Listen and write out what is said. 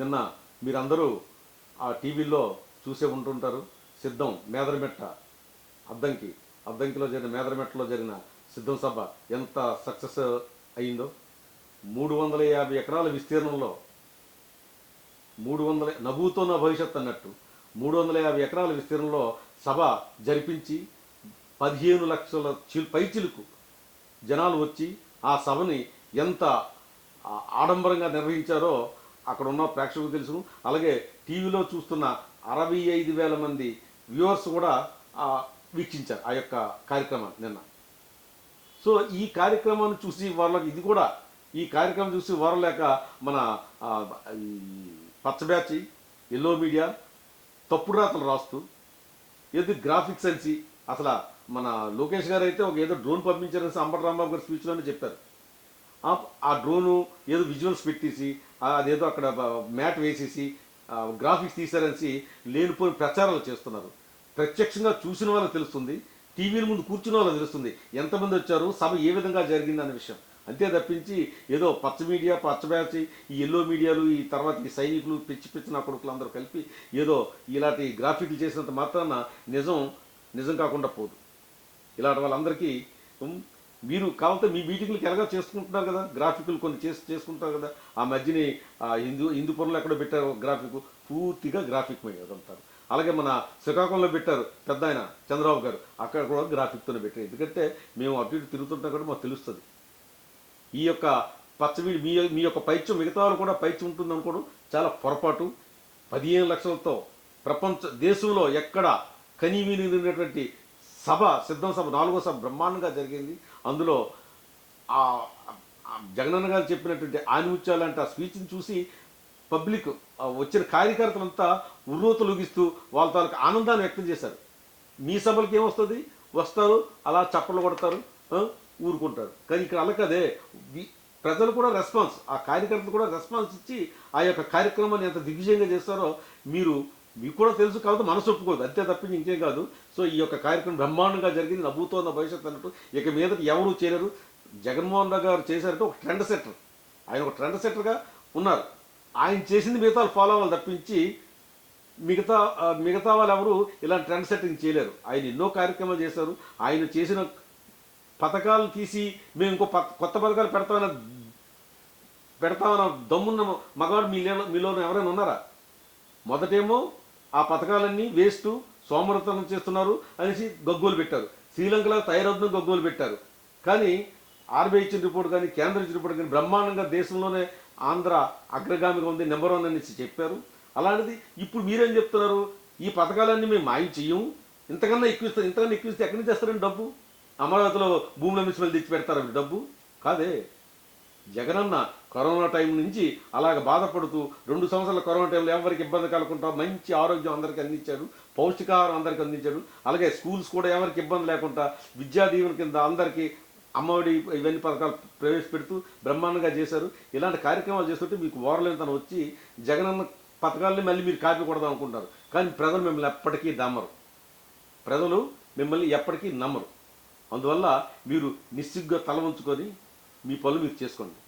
నిన్న మీరందరూ ఆ టీవీల్లో చూసే ఉంటుంటారు. సిద్ధం మేదరమెట్ట అద్దంకి. అద్దంకిలో జరిగిన మేదరమెట్టలో జరిగిన సిద్ధం సభ ఎంత సక్సెస్ అయిందో. మూడు వందల యాభై ఎకరాల విస్తీర్ణంలో మూడు వందల నభూతో నా భవిష్యత్ అన్నట్టు మూడు వందల యాభై ఎకరాల విస్తీర్ణంలో సభ జరిపించి పదిహేను లక్షల చిల్ పైచిలుకు జనాలు వచ్చి ఆ సభని ఎంత ఆడంబరంగా నిర్వహించారో అక్కడ ఉన్న ప్రేక్షకులకు తెలుసు. అలాగే టీవీలో చూస్తున్న అరవై ఐదు వేల మంది వ్యూవర్స్ కూడా వీక్షించారు ఆ యొక్క కార్యక్రమాన్ని నిన్న. సో ఈ కార్యక్రమాన్ని చూసి వాళ్ళకి ఇది కూడా ఈ కార్యక్రమం చూసి వారలేక మన పచ్చబ్యాచి ఎల్లో మీడియా తప్పుడు రాతలు రాస్తూ ఏదో గ్రాఫిక్స్ అనిసి అసలు మన లోకేష్ గారు అయితే ఒక ఏదో డ్రోన్ పంపించారని అంబటి రాంబాబు గారి స్పీచ్లోనే చెప్పారు. ఆ- డ్రోను ఏదో విజువల్స్ పెట్టేసి అదేదో అక్కడ మ్యాట్ వేసేసి గ్రాఫిక్స్ తీశారనేసి లేనిపోయిన ప్రచారాలు చేస్తున్నారు. ప్రత్యక్షంగా చూసిన వాళ్ళకి తెలుస్తుంది టీవీల ముందు కూర్చున్న వాళ్ళకి తెలుస్తుంది ఎంతమంది వచ్చారు సభ ఏ విధంగా జరిగింది అనే విషయం. అంతే తప్పించి ఏదో పచ్చ మీడియా పచ్చబ్యాచి ఈ ఎల్లో మీడియాలు ఈ తర్వాత ఈ సైనికులు పిచ్చి పిచ్చి నా కొడుకులు అందరూ కలిపి ఏదో ఇలాంటి గ్రాఫిక్లు చేసినంత మాత్రాన నిజం నిజం కాకుండా పోదు. ఇలాంటి వాళ్ళందరికీ మీరు కావాలంటే మీ మీటింగ్లకు ఎలాగో చేసుకుంటున్నారు కదా గ్రాఫిక్లు కొన్ని చేసి చేసుకుంటారు కదా ఆ మధ్యని ఆ హిందూ హిందూపురంలో ఎక్కడ పెట్టారు గ్రాఫిక్ పూర్తిగా గ్రాఫిక్ మీద అలాగే మన శ్రీకాకుళంలో పెట్టారు పెద్ద ఆయన చంద్రబాబు గారు అక్కడ కూడా గ్రాఫిక్తోనే పెట్టారు. ఎందుకంటే మేము అటు ఇటు తిరుగుతుంటాం కూడా మాకు తెలుస్తుంది. ఈ యొక్క పచ్చవి మీ మీ యొక్క పైత్యం మిగతా వాళ్ళు కూడా పైత్యం ఉంటుంది అనుకోవడం చాలా పొరపాటు. పదిహేను లక్షలతో ప్రపంచ దేశంలో ఎక్కడ కనీవినటువంటి సభ సిద్ధం సభ నాలుగో సభ బ్రహ్మాండంగా జరిగింది. అందులో ఆ జగనన్న గారు చెప్పినటువంటి ఆనిముత్యాలు అంటే ఆ స్పీచ్ని చూసి పబ్లిక్ వచ్చిన కార్యకర్తలంతా ఉర్రూతలుగిస్తూ వాళ్ళ తాలూకు ఆనందాన్ని వ్యక్తం చేశారు. మీ సభలకి ఏమొస్తుంది? వస్తారు అలా చప్పట్లు కొడతారు ఊరుకుంటారు. కానీ ఇక్కడ అలకదే ప్రజలు కూడా రెస్పాన్స్ ఆ కార్యకర్తలు కూడా రెస్పాన్స్ ఇచ్చి ఆ యొక్క కార్యక్రమాన్ని ఎంత దిగ్విజయంగా చేస్తారో మీరు మీకు కూడా తెలుసు కాబట్టి మనసు ఒప్పుకోదు. అంతే తప్పించి ఇంకేం కాదు. సో ఈ యొక్క కార్యక్రమం బ్రహ్మాండంగా జరిగింది. నవ్వుతోన్న భవిష్యత్తు అన్నట్టు. ఇక మీద ఎవరు చేయలేరు. జగన్మోహన్ రావు గారు చేశారంటే ఒక ట్రెండ్ సెట్టర్ ఆయన ఒక ట్రెండ్ సెట్టర్గా ఉన్నారు. ఆయన చేసింది మిగతా వాళ్ళు ఫాలో అవ్వాలి తప్పించి మిగతా మిగతా వాళ్ళు ఎవరు ఇలాంటి ట్రెండ్ సెట్టింగ్ చేయలేరు. ఆయన ఎన్నో కార్యక్రమాలు చేశారు. ఆయన చేసిన పథకాలు తీసి మేము ఇంకో కొత్త పథకాలు పెడతామన్న పెడతామన్న దమ్మున్న మగవాడు మీలో మీలో ఎవరైనా ఉన్నారా? మొదటేమో ఆ పథకాలన్నీ వేస్ట్ సోమరతనం చేస్తున్నారు అనేసి గగ్గోలు పెట్టారు. శ్రీలంకలో తయారవుతున్న గగ్గోలు పెట్టారు. కానీ ఆర్బీఐ ఇచ్చిన రిపోర్ట్ కానీ కేంద్రం ఇచ్చిన రిపోర్ట్ కానీ బ్రహ్మాండంగా దేశంలోనే ఆంధ్ర అగ్రగామిగా ఉంది నెంబర్ వన్ అనేసి చెప్పారు. అలాంటిది ఇప్పుడు మీరేం చెప్తున్నారు? ఈ పథకాలన్నీ మేము మాయం చెయ్యం. ఇంతకన్నా ఎక్కువ ఇస్తాం ఇంతకన్నా ఎక్కువ ఇస్తే ఎక్కడి నుంచి చేస్తారండి డబ్బు? అమరావతిలో భూముల నుంచి తెచ్చి పెడతారు డబ్బు. కాదే జగనన్న కరోనా టైం నుంచి అలాగ బాధపడుతూ రెండు సంవత్సరాల కరోనా టైంలో ఎవరికి ఇబ్బంది కలగకుండా మంచి ఆరోగ్యం అందరికీ అందించాడు పౌష్టికాహారం అందరికీ అందించాడు అలాగే స్కూల్స్ కూడా ఎవరికి ఇబ్బంది లేకుండా విద్యా దీవెన కింద అందరికీ అమ్మఒడి ఇవన్నీ పథకాలు ప్రవేశపెడుతూ బ్రహ్మాండంగా చేశారు. ఇలాంటి కార్యక్రమాలు చేస్తుంటే మీకు ఓరలేని వచ్చి జగనన్న పథకాలని మళ్ళీ మీరు కాపీ కొడదాం అనుకుంటారు. కానీ ప్రజలు మిమ్మల్ని ఎప్పటికీ నమ్మరు. ప్రజలు మిమ్మల్ని ఎప్పటికీ నమ్మరు. అందువల్ల మీరు నిస్సిగ్గా తల ఉంచుకొని మీ పనులు మీరు చేసుకోండి.